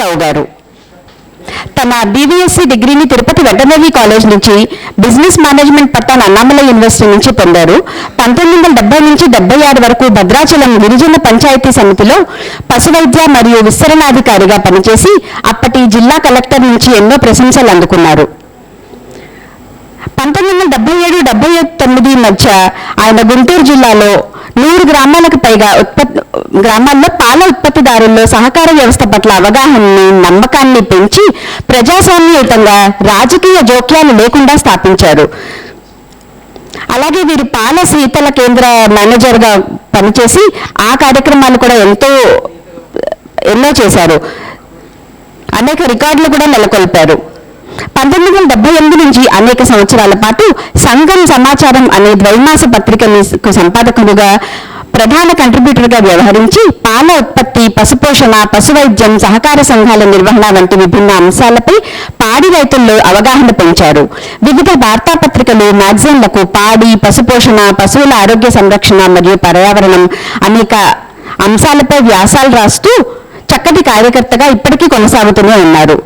రావు గారు. తన బీవీఎస్సీ డిగ్రీని తిరుపతి వెటర్నరీ కాలేజ్ నుంచి బిజినెస్ మేనేజ్మెంట్ పట్టాను అన్నామల యూనివర్సిటీ నుంచి పొందారు. పంతొమ్మిది వందల డెబ్బై నుంచి డెబ్బై ఆరు వరకు భద్రాచలం గిరిజన పంచాయతీ సమితిలో పశువైద్య మరియు విస్తరణాధికారిగా పనిచేసి అప్పటి జిల్లా కలెక్టర్ నుంచి ఎన్నో ప్రశంసలు అందుకున్నారు. పంతొమ్మిది వందల డెబ్బై ఏడు డెబ్బై తొమ్మిది మధ్య ఆయన గుంటూరు జిల్లాలో నూరు గ్రామాలకు పైగా ఉత్పత్తి గ్రామాల్లో పాల ఉత్పత్తిదారుల్లో సహకార వ్యవస్థ పట్ల అవగాహనని నమ్మకాన్ని పెంచి ప్రజాస్వామ్యయుతంగా రాజకీయ జోక్యాలు లేకుండా స్థాపించారు. అలాగే వీరు పాల శీతల కేంద్ర మేనేజర్గా పనిచేసి ఆ కార్యక్రమాలు కూడా ఎంతో ఎన్నో చేశారు. అనేక రికార్డులు కూడా నెలకొల్పారు. పంతొమ్మిది వందల డెబ్బై ఎనిమిది నుంచి అనేక సంవత్సరాల పాటు సంఘం సమాచారం అనే ద్వైమాస పత్రికని సంపాదకులుగా ప్రధాన కంట్రిబ్యూటర్గా వ్యవహరించి పాల ఉత్పత్తి పశుపోషణ పశువైద్యం సహకార సంఘాల నిర్వహణ వంటి విభిన్న అంశాలపై పాడి రైతుల్లో అవగాహన పెంచారు. వివిధ వార్తాపత్రికలు మ్యాగజైన్లకు పాడి పశుపోషణ పశువుల ఆరోగ్య సంరక్షణ మరియు పర్యావరణం అనేక అంశాలపై వ్యాసాలు రాస్తూ చక్కటి కార్యకర్తగా ఇప్పటికీ కొనసాగుతూనే ఉన్నారు.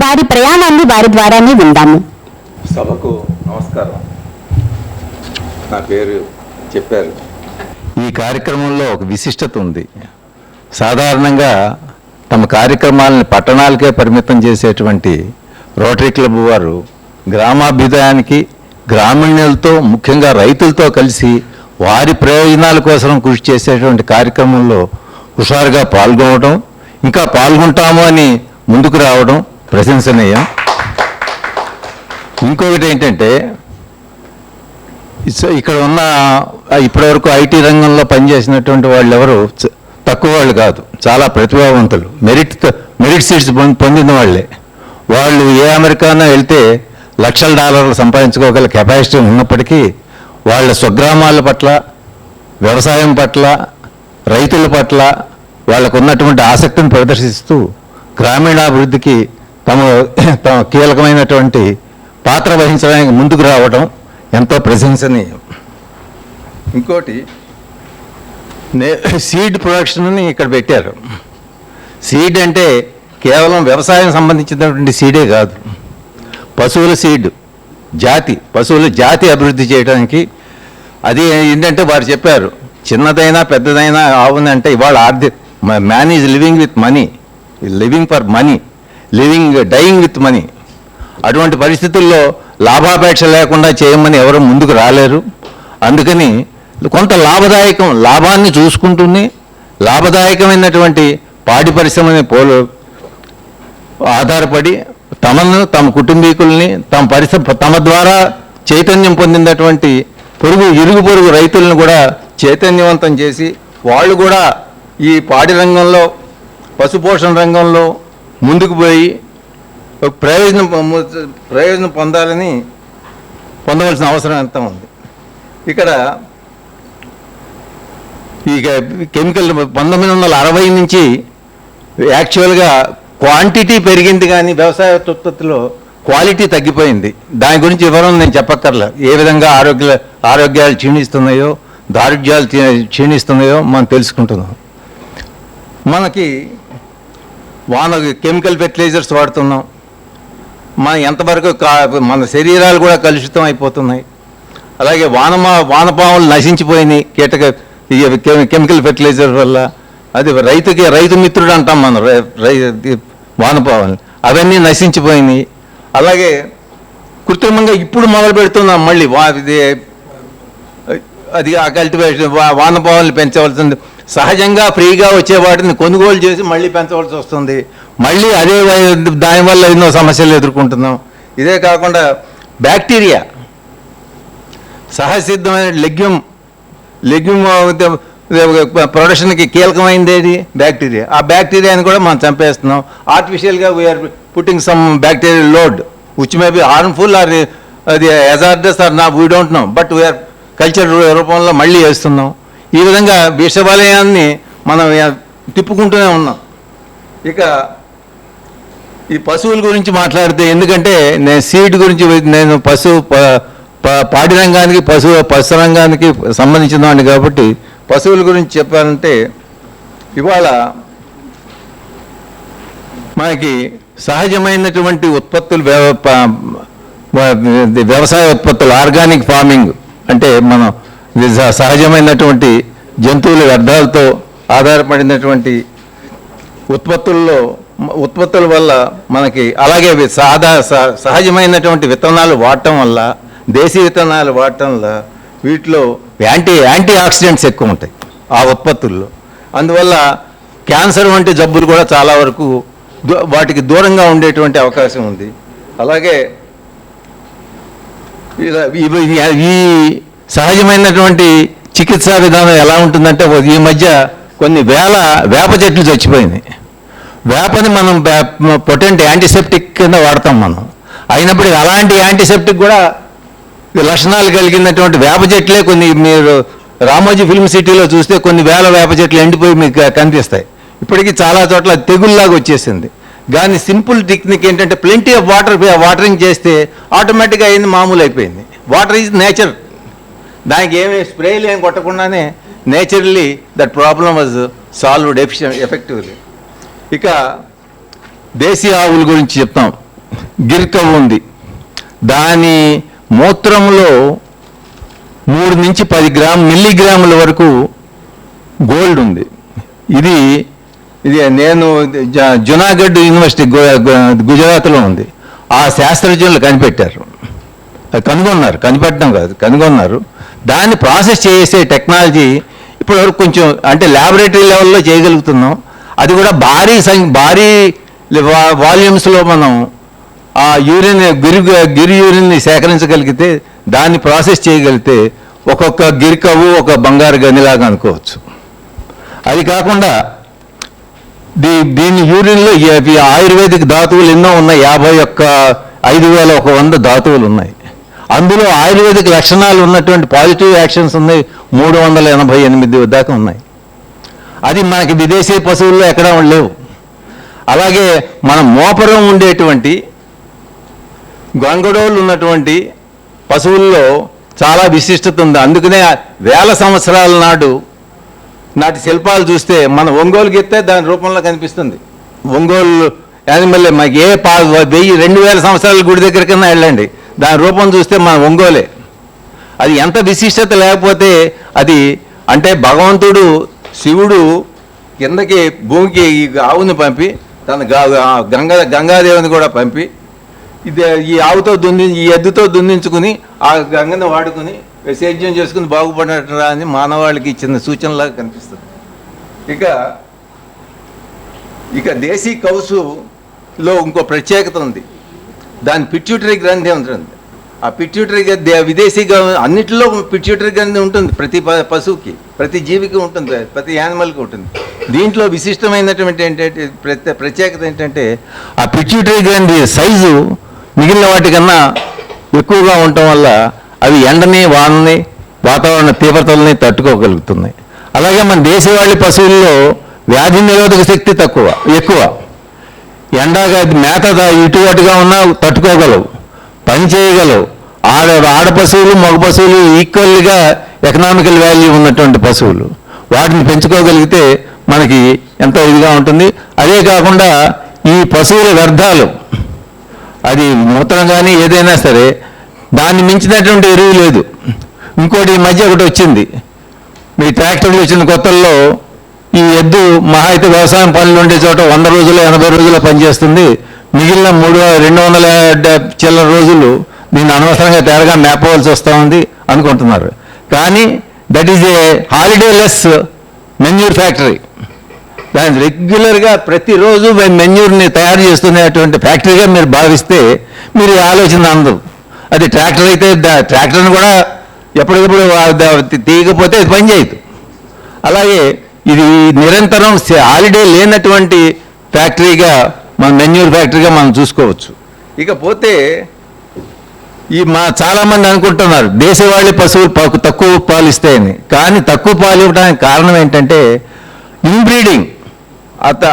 వారి ప్రయాణాన్ని వారి ద్వారానే విందాము. సభకు నమస్కారం. నా పేరు చెప్పారు. ఈ కార్యక్రమంలో ఒక విశిష్టత ఉంది. సాధారణంగా తమ కార్యక్రమాలను పట్టణాలకే పరిమితం చేసేటువంటి రోటరీ క్లబ్ వారు గ్రామాభ్యుదయానికి గ్రామీణులతో ముఖ్యంగా రైతులతో కలిసి వారి ప్రయోజనాల కోసం కృషి చేసేటువంటి కార్యక్రమంలో హుషారుగా పాల్గొనడం ఇంకా పాల్గొంటాము అని ముందుకు రావడం ప్రశంసనీయం. ఇంకొకటి ఏంటంటే ఇక్కడ ఉన్న ఇప్పటివరకు ఐటీ రంగంలో పనిచేసినటువంటి వాళ్ళు ఎవరు తక్కువ వాళ్ళు కాదు. చాలా ప్రతిభావంతులు. మెరిట్ మెరిట్ సీట్స్ పొందిన వాళ్ళే. వాళ్ళు ఏ అమెరికానో వెళ్తే లక్షల డాలర్లు సంపాదించుకోగల కెపాసిటీ ఉన్నప్పటికీ వాళ్ళ స్వగ్రామాల పట్ల వ్యవసాయం పట్ల రైతుల పట్ల వాళ్ళకు ఉన్నటువంటి ఆసక్తిని ప్రదర్శిస్తూ గ్రామీణాభివృద్ధికి తమ తమ కీలకమైనటువంటి పాత్ర వహించడానికి ముందుకు రావడం ఎంతో ప్రశంసనీయం. ఇంకోటి నే సీడ్ ప్రొడక్షన్ని ఇక్కడ పెట్టారు. సీడ్ అంటే కేవలం వ్యవసాయం సంబంధించినటువంటి సీడే కాదు. పశువుల సీడ్ జాతి పశువుల జాతి అభివృద్ధి చేయడానికి అది ఏంటంటే వారు చెప్పారు చిన్నదైనా పెద్దదైనా ఆవుందంటే ఇవాళ ఆర్థిక man is living with money living for money living dying with money. అటువంటి పరిస్థితుల్లో లాభాపేక్ష లేకుండా చేయమని ఎవరు ముందుకు రాలేరు. అందుకని కొంత లాభదాయకం లాభాన్ని చూసుకుంటూనే లాభదాయకమైనటువంటి పాడి పరిశ్రమని పోలు ఆధారపడి తమను తమ కుటుంబీకుల్ని తమ పరిశ్రమ తమ ద్వారా చైతన్యం పొందినటువంటి పొరుగు ఇరుగు పొరుగు రైతులను కూడా చైతన్యవంతం చేసి వాళ్ళు కూడా ఈ పాడి రంగంలో పశుపోషణ రంగంలో ముందుకు పోయి ఒక ప్రయోజనం పొ- ప్రయోజనం పొందాలని పొందవలసిన అవసరం ఎంత ఉంది? ఇక్కడ ఈ కెమికల్ పంతొమ్మిది వందల అరవై నుంచి యాక్చువల్గా క్వాంటిటీ పెరిగింది కానీ వ్యవసాయ ఉత్పత్తిలో క్వాలిటీ తగ్గిపోయింది. దాని గురించి వివరం నేను చెప్పక్కర్లే. ఏ విధంగా ఆరోగ్య ఆరోగ్యాలు క్షీణిస్తున్నాయో దారుఢ్యాలు క్షీణిస్తున్నాయో మనం తెలుసుకుంటున్నాం. మనకి వాన కెమికల్ ఫెర్టిలైజర్స్ వాడుతున్నాం. మన ఎంతవరకు కా- మన శరీరాలు కూడా కలుషితం అయిపోతున్నాయి. అలాగే వానమా వానపాములు నశించిపోయినాయి. కీటక కెమికల్ ఫెర్టిలైజర్ వల్ల. అది రైతుకి రైతు మిత్రుడు అంటాం మనం రై- వానపాములు అవన్నీ నశించిపోయినాయి. అలాగే కృత్రిమంగా ఇప్పుడు మొదలు పెడుతున్నాం మళ్ళీ. వా ఇది అది ఆ కల్టివేషన్ వానపాములు పెంచవలసింది. సహజంగా ఫ్రీగా వచ్చే వాటిని కొనుగోలు చేసి మళ్ళీ పెంచవలసి వస్తుంది. మళ్ళీ అదే దానివల్ల ఎన్నో సమస్యలు ఎదుర్కొంటున్నాం. ఇదే కాకుండా బ్యాక్టీరియా. సహసిద్ధమైన లెగ్యూమ్ లెగ్యూమ్ ప్రొడక్షన్కి కీలకమైనది ఏది? బ్యాక్టీరియా. ఆ బ్యాక్టీరియాని కూడా మనం చంపేస్తున్నాం. ఆర్టిఫిషియల్గా we are putting some bacterial load which may be harmful or అది ఎజార్డస్ ఆర్ నా we don't know but we are culture రూపంలో మళ్ళీ వేస్తున్నాం. ఈ విధంగా విషవలయాన్ని మనం తిప్పుకుంటూనే ఉన్నాం. ఇక ఈ పశువుల గురించి మాట్లాడితే ఎందుకంటే నేను సీడ్ గురించి నేను పశువు ప- పాడి రంగానికి పశువు పశు రంగానికి సంబంధించిన వాడిని కాబట్టి పశువుల గురించి చెప్పాలంటే ఇవాళ మనకి సహజమైనటువంటి ఉత్పత్తులు వ్యవ- వ్యవసాయ ఉత్పత్తులు ఆర్గానిక్ ఫార్మింగ్ అంటే మనం ఇది సహజమైనటువంటి జంతువుల వ్యర్థాలతో ఆధారపడినటువంటి ఉత్పత్తుల్లో ఉత్పత్తుల వల్ల మనకి అలాగే సాధా సహజమైనటువంటి విత్తనాలు వాడటం వల్ల దేశీ విత్తనాలు వాడటం వల్ల వీటిలో యాంటీ యాంటీ ఆక్సిడెంట్స్ ఎక్కువ ఉంటాయి ఆ ఉత్పత్తుల్లో. అందువల్ల క్యాన్సర్ వంటి జబ్బులు కూడా చాలా వరకు దూ- వాటికి దూరంగా ఉండేటువంటి అవకాశం ఉంది. అలాగే ఇలా ఈ సహజమైనటువంటి చికిత్సా విధానం ఎలా ఉంటుందంటే ఈ మధ్య కొన్ని వేల వేప చెట్లు చచ్చిపోయింది. వేపని మనం పొటెంట్ యాంటీసెప్టిక్ కింద వాడతాం మనం. అయినప్పటికీ అలాంటి యాంటీసెప్టిక్ కూడా లక్షణాలు కలిగినటువంటి వేప చెట్లే కొన్ని మీరు రామోజీ ఫిల్మ్ సిటీలో చూస్తే కొన్ని వేల వేప చెట్లు ఎండిపోయి మీకు కనిపిస్తాయి. ఇప్పటికీ చాలా చోట్ల తెగుల్లాగా వచ్చేసింది. కానీ సింపుల్ టెక్నిక్ ఏంటంటే ప్లెంటీ ఆఫ్ వాటర్ వాటరింగ్ చేస్తే ఆటోమేటిక్గా అయింది మామూలు అయిపోయింది వాటర్ ఈజ్ నేచర్. దానికి ఏమి స్ప్రేలు ఏం కొట్టకుండానే naturally that problem was solved efficient effectively ఇక దేశీయ ఆవుల గురించి చెప్తాం. గిర్కవ్ ఉంది. దాని మూత్రంలో మూడు నుంచి పది గ్రామ్ మిల్లీగ్రాముల వరకు గోల్డ్ ఉంది. ఇది ఇది నేను జునాగఢ్ యూనివర్సిటీ గుజరాత్లో ఉంది. ఆ శాస్త్రజ్ఞులు కనిపెట్టారు. కనుగొన్నారు కనిపెట్టడం కాదు కనుగొన్నారు. దాన్ని ప్రాసెస్ చేసే టెక్నాలజీ ఇప్పటివరకు కొంచెం అంటే ల్యాబొరేటరీ లెవెల్లో చేయగలుగుతున్నాం. అది కూడా భారీ సం భారీ వాల్యూమ్స్లో మనం ఆ యూరిన్ గిరి గిరి యూరిన్ని సేకరించగలిగితే దాన్ని ప్రాసెస్ చేయగలిగితే ఒక్కొక్క గిరికవు ఒక బంగారు గనిలాగా అనుకోవచ్చు. అది కాకుండా దీ దీని యూరిన్లో ఆయుర్వేదిక ఆయుర్వేదిక్ ధాతువులు ఎన్నో ఉన్నాయి. యాభై ఒక్క ఐదు వేల ఒక వంద ధాతువులు ఉన్నాయి. అందులో ఆయుర్వేదిక్ లక్షణాలు ఉన్నటువంటి పాజిటివ్ యాక్షన్స్ ఉన్నాయి. మూడు వందల ఎనభై ఎనిమిది దాకా ఉన్నాయి. అది మనకి విదేశీ పశువుల్లో ఎక్కడా లేవు. అలాగే మన మోపరం ఉండేటువంటి గొంగడోళ్ళు ఉన్నటువంటి పశువుల్లో చాలా విశిష్టత ఉంది. అందుకనే వేల సంవత్సరాల నాడు నాటి శిల్పాలు చూస్తే మన ఒంగోలు గెత్తే దాని రూపంలో కనిపిస్తుంది. ఒంగోలు యానిమల్ మాకు ఏ పా వెయ్యి రెండు వేల సంవత్సరాల గుడి దగ్గర కన్నా వెళ్ళండి. దాని రూపం చూస్తే మన ఒంగోలే. అది ఎంత విశిష్టత లేకపోతే అది అంటే భగవంతుడు శివుడు కిందకి భూమికి ఈ ఆవుని పంపి తన గంగా గంగాదేవిని కూడా పంపి ఇది ఈ ఆవుతో దున్ని ఈ ఎద్దుతో దున్నించుకుని ఆ గంగను వాడుకుని సేద్యం చేసుకుని బాగుపడటరా అని మానవాళికి ఇచ్చిన సూచనలాగా కనిపిస్తుంది. ఇక ఇక దేశీ కౌసులో ఇంకో ప్రత్యేకత ఉంది. దాని పిట్యూటరీ గ్రంథి ఉంటుంది. ఆ పిట్యూటరీ గ్రంథి విదేశీ గ- అన్నిటిలో పిట్యూటరీ గ్రంథి ఉంటుంది. ప్రతి ప- పశువుకి ప్రతి జీవికి ఉంటుంది. ప్రతి యానిమల్కి ఉంటుంది. దీంట్లో విశిష్టమైనటువంటి ఏంటంటే ప్రత్యే ప్రత్యేకత ఏంటంటే ఆ పిట్యూటరీ గ్రంథి సైజు మిగిలిన వాటికన్నా ఎక్కువగా ఉండటం వల్ల అవి ఎండని వానని వాతావరణ తీవ్రతల్ని తట్టుకోగలుగుతున్నాయి. అలాగే మన దేశవాళీ పశువుల్లో వ్యాధి నిరోధక శక్తి తక్కువ ఎక్కువ. ఎండగా మేతగా ఇటు అటుగా ఉన్నా తట్టుకోగలవు పని చేయగలవు. ఆడ ఆడ పశువులు మగ పశువులు ఈక్వల్గా ఎకనామికల్ వాల్యూ ఉన్నటువంటి పశువులు. వాటిని పెంచుకోగలిగితే మనకి ఎంతో ఇదిగా ఉంటుంది. అదే కాకుండా ఈ పశువుల వ్యర్థాలు అది మూత్రం కానీ ఏదైనా సరే దాన్ని మించినటువంటి ఎరువు లేదు. ఇంకోటి ఈ మధ్య ఒకటి వచ్చింది. మీ ట్రాక్టర్లు వచ్చిన కొత్తల్లో ఈ ఎద్దు మహా అయితే వ్యవసాయం పనులు ఉండే చోట వంద రోజులు ఎనభై రోజులు పనిచేస్తుంది. మిగిలిన మూడు రెండు వందల చిల్లర రోజులు దీన్ని అనవసరంగా తేరగా మేపవలసి వస్తూ ఉంది అనుకుంటున్నారు. కానీ that is a holiday less manure factory దాని రెగ్యులర్గా ప్రతిరోజు మెన్యూర్ని తయారు చేస్తున్నటువంటి ఫ్యాక్టరీగా మీరు భావిస్తే మీరు ఆలోచన అందదు అది ట్రాక్టర్ అయితే ట్రాక్టర్ని కూడా ఎప్పటికప్పుడు తీయకపోతే అది పని చేయదు. అలాగే ఇది నిరంతరం హాలిడే లేనటువంటి ఫ్యాక్టరీగా మన మెన్యూర్ ఫ్యాక్టరీగా మనం చూసుకోవచ్చు. ఇకపోతే ఈ మా చాలామంది అనుకుంటున్నారు దేశవాళీ పశువులు తక్కువ పాలు ఇస్తాయని. కానీ తక్కువ పాలు ఇవ్వడానికి కారణం ఏంటంటే ఇన్బ్రీడింగ్ అత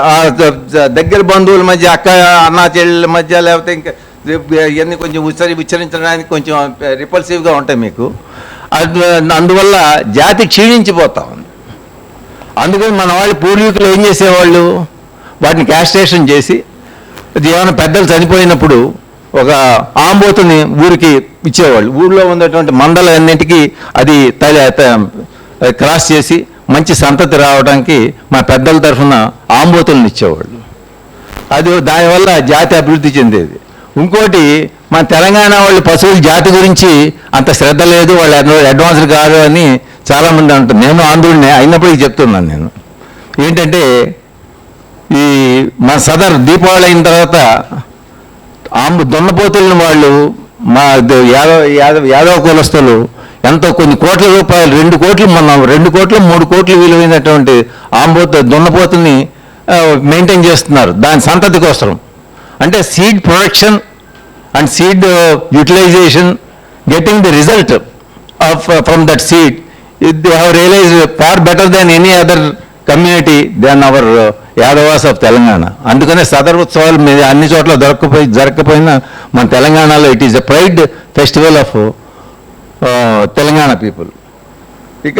దగ్గర బంధువుల మధ్య అక్క అన్నా చెల్లెల మధ్య లేకపోతే ఇంకా ఇవన్నీ కొంచెం ఉచ్చరి ఉచ్చరించడానికి కొంచెం రిపల్సివ్గా ఉంటాయి మీకు. అందువల్ల జాతి క్షీణించిపోతా ఉంది. అందుకని మన వాళ్ళు పూర్వీకులు ఏం చేసేవాళ్ళు? వాటిని క్యాస్ట్రేషన్ చేసి ఏమైనా పెద్దలు చనిపోయినప్పుడు ఒక ఆంబోతుని ఊరికి ఇచ్చేవాళ్ళు. ఊళ్ళో ఉన్నటువంటి మందలన్నింటికి అది తల క్రాస్ చేసి మంచి సంతతి రావడానికి మా పెద్దల తరఫున ఆంబోతులను ఇచ్చేవాళ్ళు. అది దానివల్ల జాతి అభివృద్ధి చెందేది. ఇంకోటి మన తెలంగాణ వాళ్ళు పశువుల జాతి గురించి అంత శ్రద్ధ లేదు వాళ్ళు అడ్వాన్స్డ్ కాదు అని చాలామంది అంటారు నేను ఆంధ్రుడిని అయినప్పటికీ చెప్తున్నాను నేను. ఏంటంటే ఈ మా సదర్ దీపావళి అయిన తర్వాత ఆంబ దున్నపోతులను వాళ్ళు మా ద- యాదవ యాదవ యాదవ కులస్తులు ఎంతో కొన్ని కోట్ల రూపాయలు రెండు కోట్లు మనం రెండు కోట్లు మూడు కోట్లు విలువైనటువంటి ఆంబోత దున్నపోతుల్ని మెయింటైన్ చేస్తున్నారు. దాని సంతతి కోసం. అంటే seed production and seed utilization getting the result of from that seed. They have realize far better than any other community than our Yadavas of Telangana అందుకనే సదర్ ఉత్సవాలు మీద అన్ని చోట్ల దొరకపోయి జరగకపోయినా మన తెలంగాణలో it is a pride festival of Telangana people ఇక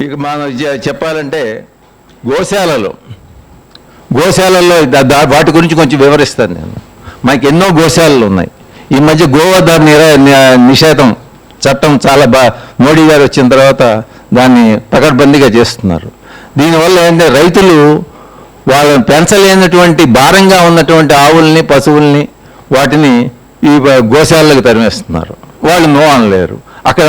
ఇక- మనం చెప్పాలంటే గోశాలలో. గోశాలలో వాటి గురించి కొంచెం వివరిస్తాను నేను. మాకు ఎన్నో గోశాలలు ఉన్నాయి. ఈ మధ్య గోవధ నిర నిషేధం చట్టం చాలా బా మోడీ గారు వచ్చిన తర్వాత దాన్ని పకడ్బందీగా చేస్తున్నారు. దీనివల్ల ఏంటంటే రైతులు వాళ్ళని పెంచలేనటువంటి భారంగా ఉన్నటువంటి ఆవుల్ని పశువుల్ని వాటిని ఈ గోశాలకు తరిమేస్తున్నారు. వాళ్ళు నో అనలేరు. అక్కడ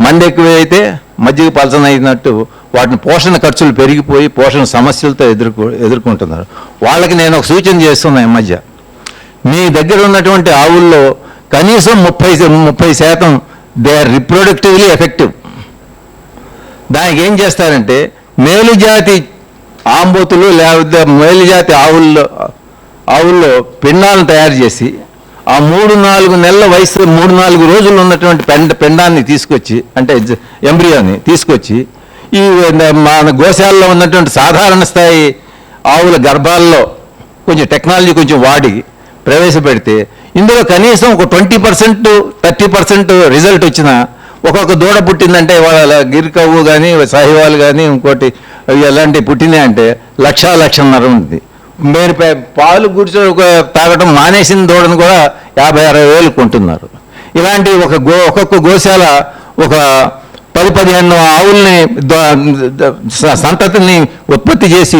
మంది ఎక్కువ అయితే మజ్జిగ పలచనైనట్టు వాటిని పోషణ ఖర్చులు పెరిగిపోయి పోషణ సమస్యలతో ఎదుర్కొ ఎదుర్కొంటున్నారు. వాళ్ళకి నేను ఒక సూచన చేస్తున్నా ఈ మధ్య. మీ దగ్గర ఉన్నటువంటి ఆవుల్లో కనీసం ముప్పై ముప్పై శాతం దే ఆర్ రిప్రొడక్టివ్లీ ఎఫెక్టివ్. దానికి ఏం చేస్తారంటే మేలుజాతి ఆంబోతులు లేకపోతే మేలుజాతి ఆవుల్లో ఆవుల్లో పిండాలను తయారు చేసి ఆ మూడు నాలుగు నెలల వయసు మూడు నాలుగు రోజులు ఉన్నటువంటి పెండ పిండాన్ని తీసుకొచ్చి అంటే ఎంబ్రియోని తీసుకొచ్చి ఈ మన గోశాలలో ఉన్నటువంటి సాధారణ స్థాయి ఆవుల గర్భాల్లో కొంచెం టెక్నాలజీ కొంచెం వాడి ప్రవేశపెడితే ఇందులో కనీసం ఒక twenty percent thirty percent result వచ్చిన ఒక్కొక్క దూడ పుట్టిందంటే వాళ్ళ గిరికవ్వు కానీ సాహివాలు కానీ ఇంకోటి ఎలాంటి పుట్టినాయి అంటే లక్షా లక్షన్నర ఉంది. మీరు పాలు గుడిచే తాగడం మానేసిన దూడను కూడా యాభై అరవై వేలు కొంటున్నారు. ఇలాంటి ఒక గో ఒక్కొక్క గోశాల ఒక పది పదిహేను ఆవుల్ని సంతతిని ఉత్పత్తి చేసి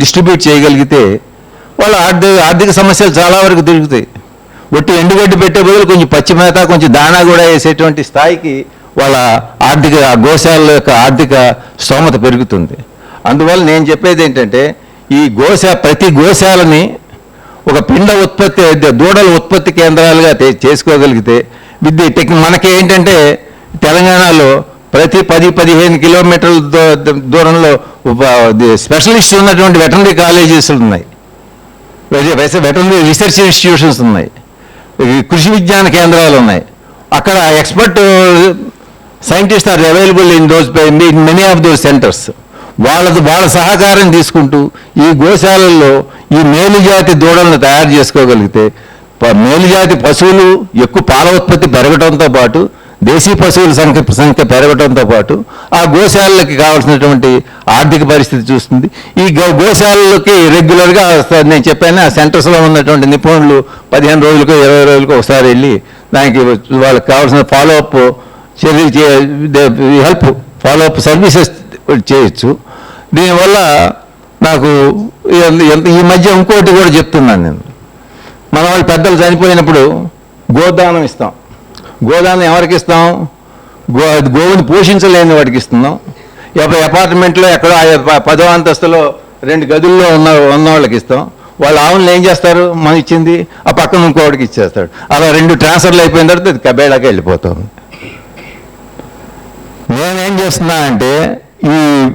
డిస్ట్రిబ్యూట్ చేయగలిగితే వాళ్ళ ఆర్థిక ఆర్థిక సమస్యలు చాలా వరకు తిరుగుతాయి. ఒట్టి ఎండుగడ్డి పెట్టే బదులు కొంచెం పచ్చి మేత కొంచెం దానా కూడా వేసేటువంటి స్థాయికి వాళ్ళ ఆర్థిక గోశాల యొక్క ఆర్థిక స్తోమత పెరుగుతుంది. అందువల్ల నేను చెప్పేది ఏంటంటే ఈ గోశా ప్రతి గోశాలని ఒక పిండ ఉత్పత్తి దూడల ఉత్పత్తి కేంద్రాలుగా చేసుకోగలిగితే విద్య టెక్ మనకి ఏంటంటే తెలంగాణలో ప్రతి పది పదిహేను కిలోమీటర్ల దూ- దూరంలో స్పెషలిస్ట్ ఉన్నటువంటి వెటనరీ కాలేజెస్ ఉన్నాయి. వెటనరీ రీసెర్చ్ ఇన్స్టిట్యూషన్స్ ఉన్నాయి. కృషి విజ్ఞాన కేంద్రాలు ఉన్నాయి. అక్కడ expert scientist are available in those in many of those centres. వాళ్ళది వాళ్ళ సహకారం తీసుకుంటూ ఈ గోశాలల్లో ఈ మేలుజాతి దూడలను తయారు చేసుకోగలిగితే మేలుజాతి పశువులు ఎక్కువ పాల ఉత్పత్తి పెరగడంతో పాటు దేశీ పశువుల సంఖ్య సంఖ్య పెరగడంతో పాటు ఆ గోశాలకి కావాల్సినటువంటి ఆర్థిక పరిస్థితి చూస్తుంది. ఈ గో రెగ్యులర్గా నేను చెప్పాను ఆ సెంటర్స్లో ఉన్నటువంటి నిపుణులు పదిహేను రోజులకు ఇరవై రోజులకు ఒకసారి వెళ్ళి దానికి వాళ్ళకి కావాల్సిన ఫాలోఅప్ చర్యలు చే హెల్ప్ ఫాలోఅప్ సర్వీసెస్ చేయొచ్చు. దీనివల్ల నాకు ఎంత- ఈ మధ్య ఇంకోటి కూడా చెప్తున్నాను నేను. మన వాళ్ళు పెద్దలు చనిపోయినప్పుడు గోదానం ఇస్తాం. గోదానం ఎవరికి ఇస్తాం? గో గోవుని పోషించలేని వాడికి ఇస్తున్నాం. ఎవరి అపార్ట్మెంట్లో ఎక్కడో ఆ ప- పదో అంతస్తులో రెండు గదుల్లో ఉన్న ఉన్న వాళ్ళకి ఇస్తాం. వాళ్ళు ఆవులను ఏం చేస్తారు? మనం ఇచ్చింది ఆ పక్కన ఇంకోటికి ఇచ్చేస్తాడు. అలా రెండు ట్రాన్స్ఫర్లు అయిపోయిన తర్వాత అది కబేడాకి వెళ్ళిపోతాం నేనేం చేస్తున్నా అంటే ఈ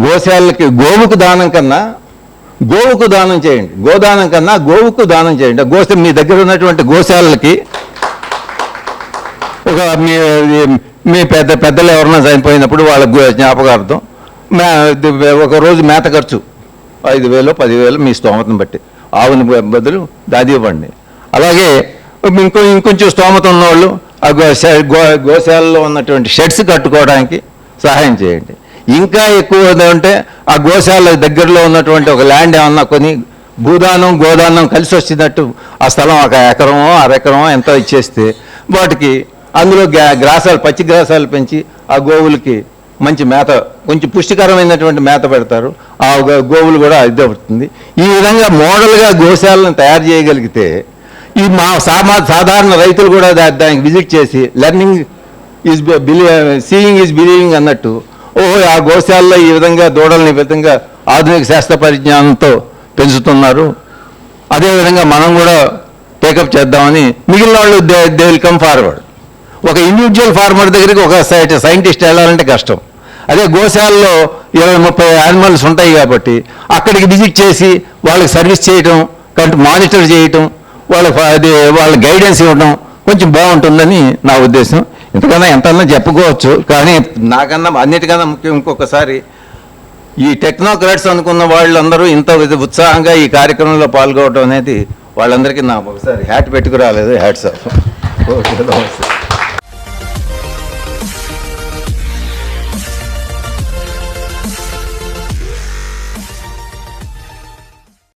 గోశాలకి గోవుకు దానం కన్నా గోవుకు దానం చేయండి. గోదానం కన్నా గోవుకు దానం చేయండి. గోశ మీ దగ్గర ఉన్నటువంటి గోశాలకి ఒక మీ మీ పెద్ద పెద్దలు ఎవరన్నా చనిపోయినప్పుడు వాళ్ళకు జ్ఞాపకార్థం మే ఒక రోజు మేత ఖర్చు. ఐదు వేలు పదివేలు మీ స్తోమతను బట్టి. ఆవుని బదులు దాది ఇవ్వండి అలాగే ఇంకో ఇంకొంచెం స్తోమత ఉన్నవాళ్ళు ఆ గో గో గోశాలలో ఉన్నటువంటి షెడ్స్ కట్టుకోవడానికి సహాయం చేయండి. ఇంకా ఎక్కువ ఉంటే ఆ గోశాల దగ్గరలో ఉన్నటువంటి ఒక ల్యాండ్ ఏమన్నా కొని భూదానం గోదానం కలిసి వచ్చినట్టు ఆ స్థలం ఒక ఎకరమో అరెకరమో ఎంతో ఇచ్చేస్తే వాటికి అందులో గ్యా గ్రాసాలు పచ్చి గ్రాసాలు పెంచి ఆ గోవులకి మంచి మేత కొంచెం పుష్టికరమైనటువంటి మేత పెడతారు. ఆ గోవులు కూడా ఇది ఈ విధంగా మోడల్గా గోశాలను తయారు చేయగలిగితే ఈ మా సామా సాధారణ రైతులు కూడా దానికి విజిట్ చేసి learning is beli seeing is believing అన్నట్టు ఓహో ఆ గోశాలలో ఈ విధంగా దూడల్ని విధంగా ఆధునిక శాస్త్ర పరిజ్ఞానంతో పెంచుతున్నారు. అదేవిధంగా మనం కూడా టేకప్ చేద్దామని మిగిలిన వాళ్ళు they they will come forward ఒక ఇండివిజువల్ ఫార్మర్ దగ్గరికి ఒక సైంటిస్ట్ వెళ్ళాలంటే కష్టం. అదే గోశాలలో ఇరవై ముప్పై యానిమల్స్ ఉంటాయి కాబట్టి అక్కడికి విజిట్ చేసి వాళ్ళకి సర్వీస్ చేయటం కంటే మానిటర్ చేయటం వాళ్ళ అది వాళ్ళ గైడెన్స్ ఇవ్వడం కొంచెం బాగుంటుందని నా ఉద్దేశం. ఇంతకన్నా ఎంతన్నా చెప్పుకోవచ్చు కానీ నాకన్నా అన్నిటికన్నా ముఖ్యం ఇంకొకసారి ఈ టెక్నోక్రాట్స్ అనుకున్న వాళ్ళందరూ ఇంత విధ- ఉత్సాహంగా ఈ కార్యక్రమంలో పాల్గొనడం అనేది వాళ్ళందరికీ నా ఒకసారి హ్యాట్ పెట్టుకురాలేదు హ్యాట్స్ ఓకే నమస్తే.